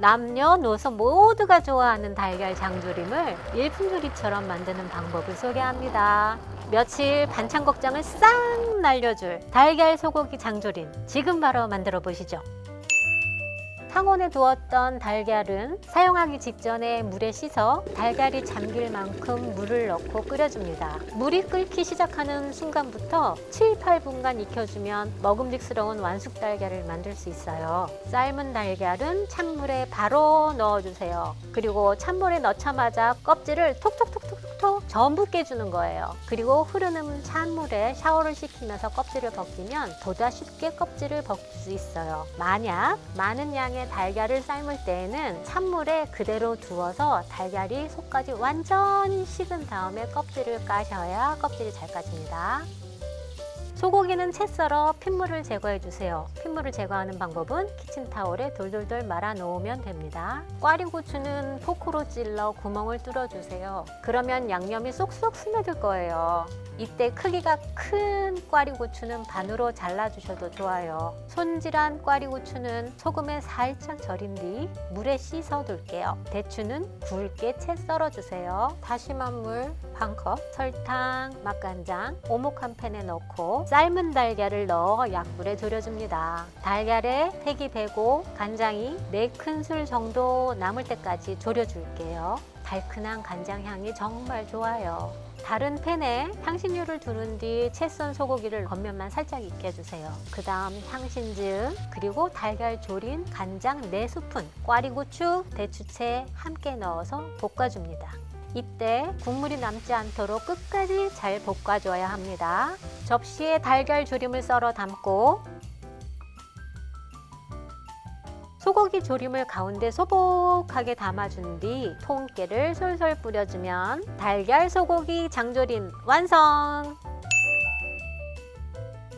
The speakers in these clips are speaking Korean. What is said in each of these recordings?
남녀노소 모두가 좋아하는 달걀 장조림을 일품조리처럼 만드는 방법을 소개합니다. 며칠 반찬 걱정을 싹 날려줄 달걀 소고기 장조림 지금 바로 만들어 보시죠. 상온에 두었던 달걀은 사용하기 직전에 물에 씻어 달걀이 잠길 만큼 물을 넣고 끓여줍니다. 물이 끓기 시작하는 순간부터 7, 8분간 익혀주면 먹음직스러운 완숙 달걀을 만들 수 있어요. 삶은 달걀은 찬물에 바로 넣어주세요. 그리고 찬물에 넣자마자 껍질을 톡톡톡톡톡 전부 깨주는 거예요. 그리고 흐르는 찬물에 샤워를 시키면서 껍질을 벗기면 보다 쉽게 껍질을 벗길 수 있어요. 만약 많은 양의 달걀을 삶을 때에는 찬물에 그대로 두어서 달걀이 속까지 완전히 식은 다음에 껍질을 까셔야 껍질이 잘 까집니다. 소고기는 채 썰어 핏물을 제거해 주세요. 핏물을 제거하는 방법은 키친타올에 돌돌돌 말아 놓으면 됩니다. 꽈리고추는 포크로 찔러 구멍을 뚫어 주세요. 그러면 양념이 쏙쏙 스며들 거예요. 이때 크기가 큰 꽈리고추는 반으로 잘라 주셔도 좋아요. 손질한 꽈리고추는 소금에 살짝 절인 뒤 물에 씻어 둘게요. 대추는 굵게 채 썰어 주세요. 다시만 물 한 컵, 설탕, 맛간장, 오목 한 팬에 넣고 삶은 달걀을 넣어 약불에 졸여줍니다. 달걀에 색이 배고 간장이 4큰술 정도 남을 때까지 졸여줄게요. 달큰한 간장 향이 정말 좋아요. 다른 팬에 향신료를 두른 뒤 채 썬 소고기를 겉면만 살짝 익혀주세요. 그 다음 향신즙, 그리고 달걀 조린 간장 4스푼, 꽈리고추, 대추채 함께 넣어서 볶아줍니다. 이때 국물이 남지 않도록 끝까지 잘 볶아줘야 합니다. 접시에 달걀 조림을 썰어 담고 소고기 조림을 가운데 소복하게 담아준 뒤 통깨를 솔솔 뿌려주면 달걀 소고기 장조림 완성!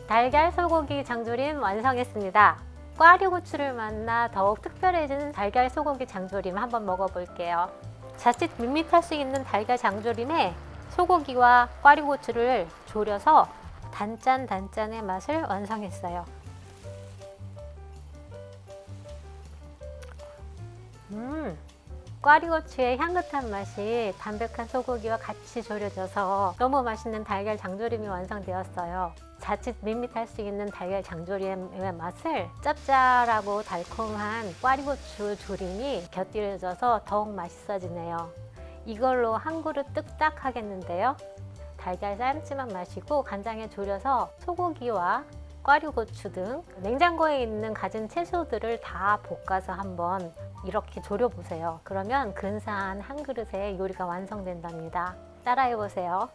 달걀 소고기 장조림 완성했습니다. 꽈리고추를 만나 더욱 특별해진 달걀 소고기 장조림 한번 먹어볼게요. 자칫 밋밋할 수 있는 달걀 장조림에 소고기와 꽈리고추를 졸여서 단짠 단짠의 맛을 완성했어요. 음, 꽈리고추의 향긋한 맛이 담백한 소고기와 같이 졸여져서 너무 맛있는 달걀 장조림이 완성되었어요. 자칫 밋밋할 수 있는 달걀 장조림의 맛을 짭짤하고 달콤한 꽈리고추 조림이 곁들여져서 더욱 맛있어지네요. 이걸로 한 그릇 뚝딱 하겠는데요. 달걀 삶지만 마시고 간장에 졸여서 소고기와 꽈리고추 등 냉장고에 있는 가진 채소들을 다 볶아서 한번 이렇게 졸여 보세요. 그러면 근사한 한 그릇의 요리가 완성된답니다. 따라해 보세요.